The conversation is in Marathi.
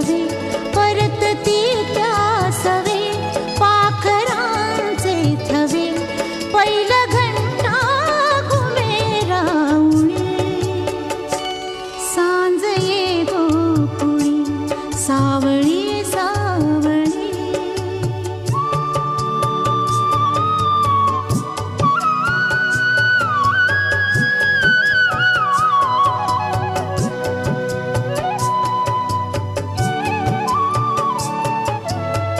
सवे परत ती त्या सवे पाखरांचे थवे पहिलं घंटा घुमे रावणे सांज ये गोकुळी सावळी सावळी.